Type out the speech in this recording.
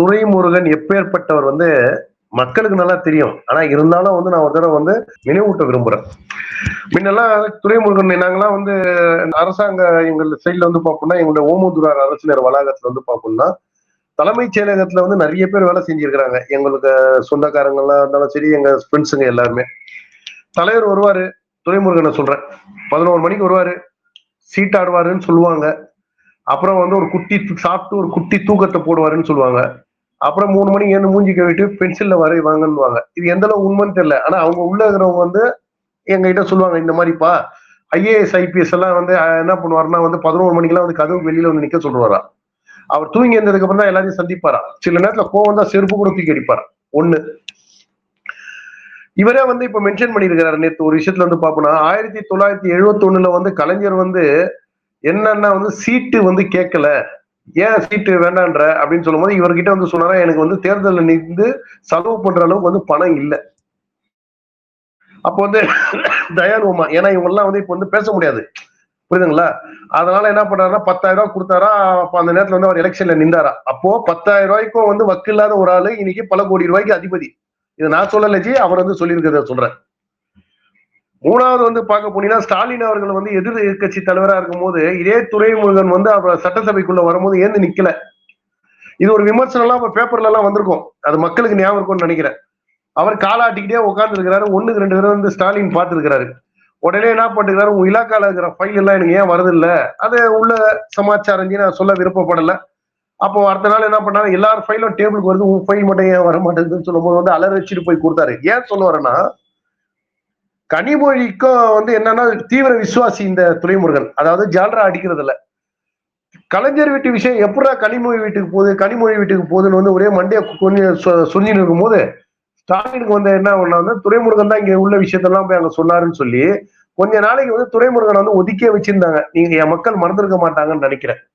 துரைமுருகன் எப்பேற்பட்டவர் வந்து மக்களுக்கு நல்லா தெரியும். ஆனா இருந்தாலும் வந்து நான் ஒரு தடவை வந்து நினைவூட்ட விரும்புறேன். முன்னெல்லாம் துறைமுருகன் நாங்களாம் வந்து அரசாங்க எங்கள் சைட்ல வந்து பார்ப்போம்னா எங்களுடைய ஓமதுரார் அரசினர் வளாகத்துல வந்து பார்ப்போம்னா தலைமைச் செயலகத்துல வந்து நிறைய பேர் வேலை செஞ்சிருக்கிறாங்க. எங்களுக்கு சொந்தக்காரங்க எல்லாம் இருந்தாலும் சரி எங்க ஃப்ரெண்ட்ஸுங்க எல்லாருமே. தலைவர் வருவாரு துறைமுருகனை சொல்றேன். பதினோரு மணிக்கு வருவாரு சீட்டாடுவாருன்னு சொல்லுவாங்க. அப்புறம் வந்து ஒரு குட்டி சாப்பிட்டு ஒரு குட்டி தூக்கத்தை போடுவாருன்னு சொல்லுவாங்க. அப்புறம் மூணு மணிக்கு ஏன்னு மூஞ்சி கவிட்டு பென்சில்ல வரைவாங்கன்னுவாங்க இது எந்த அளவு உண்மைன்னு தெரியல. ஆனா அவங்க உள்ள இருக்கிறவங்க வந்து எங்ககிட்ட சொல்லுவாங்க இந்த மாதிரிப்பா ஐஏஎஸ் ஐபிஎஸ் எல்லாம் வந்து என்ன பண்ணுவாருன்னா வந்து பதினோரு மணிக்கெல்லாம் வந்து கதவு வெளியில வந்து நிக்க சொல்லுவாரா? அவர் தூங்கி இருந்ததுக்கு அப்புறம் தான் எல்லாரையும் சந்திப்பாரா? சில நேரத்துல கோவம் தான் செருப்பு கூட தூக்கி அடிப்பார்? ஒண்ணு. இவரே வந்து இப்ப மென்ஷன் பண்ணியிருக்கிறாரு நேற்று ஒரு விஷயத்துல வந்து பாப்போம்னா ஆயிரத்தி தொள்ளாயிரத்தி எழுபத்தி ஒண்ணுல வந்து கலைஞர் வந்து என்னன்னா வந்து சீட்டு வந்து கேட்கல ஏன் சீட்டு வேண்டான்ற அப்படின்னு சொல்லும்போது இவர்கிட்ட வந்து சொன்னாரா எனக்கு வந்து தேர்தலில் நின்று செலவு பண்ற அளவுக்கு வந்து பணம் இல்லை. அப்போ வந்து தயானுமா ஏன்னா இவங்க எல்லாம் வந்து இப்ப வந்து பேச முடியாது. புரியுதுங்களா? அதனால என்ன பண்றாருன்னா பத்தாயிரம் ரூபாய் கொடுத்தாரா அப்ப அந்த நேரத்துல வந்து அவர் எலெக்ஷன்ல நின்றாரா. அப்போ பத்தாயிரம் ரூபாய்க்கும் வந்து வக்கு இல்லாத ஒரு ஆளு இன்னைக்கு பல கோடி ரூபாய்க்கு அதிபதி. இதை நான் சொல்லலஜி அவர் வந்து சொல்லியிருக்கிறத சொல்றேன். மூணாவது வந்து பார்க்க போனீங்கன்னா ஸ்டாலின் அவர்கள் வந்து எதிர் எதிர்கட்சி தலைவராக இருக்கும்போது இதே துரைமுருகன் வந்து அவர் சட்டசபைக்குள்ள வரும்போது ஏந்து நிக்கல. இது ஒரு விமர்சனம்லாம் எல்லாம் பேப்பர்ல எல்லாம் வந்திருக்கும். அது மக்களுக்கு ஞாபகம் இருக்கும்னு நினைக்கிறேன். அவர் காலாட்டிக்கிட்டே உட்கார்ந்து இருக்கிறாரு ஒண்ணுக்கு ரெண்டு தடவை வந்து ஸ்டாலின் பார்த்துருக்கிறாரு. உடனே என்ன பண்ணிருக்கிறாரு? உங்க இலாக்கால இருக்கிற ஃபைல் எல்லாம் எனக்கு ஏன் வருது இல்லை அது உள்ள சமாச்சாரம் நான் சொல்ல விருப்பப்படலை. அப்போ அடுத்த நாள் என்ன பண்ணாரு? எல்லார் ஃபைலும் டேபிளுக்கு வருது. உன் ஃபைல் மட்டும் ஏன் வர மாட்டேங்குதுன்னு சொல்லும்போது வந்து அலற வச்சுட்டு போய் கொடுத்தாரு. ஏன் சொல்ல வரேன்னா கனிமொழிக்கும் வந்து என்னன்னா தீவிர விசுவாசி இந்த துறைமுருகன். அதாவது ஜால்ரா அடிக்கிறது இல்ல கலைஞர் வீட்டு விஷயம் எப்படா கனிமொழி வீட்டுக்கு போகுது கனிமொழி வீட்டுக்கு போகுதுன்னு வந்து ஒரே மண்டைய கொஞ்சம் சொல்லின்னு இருக்கும்போது ஸ்டாலினுக்கு வந்து என்ன பண்ணா வந்து துறைமுருகன் தான் இங்க உள்ள விஷயத்தெல்லாம் போய் அங்க சொன்னாருன்னு சொல்லி கொஞ்ச நாளைக்கு வந்து துறைமுருகன் வந்து ஒதுக்கியே வச்சிருந்தாங்க. நீங்க என் மக்கள் மறந்துருக்க மாட்டாங்கன்னு நினைக்கிறேன்.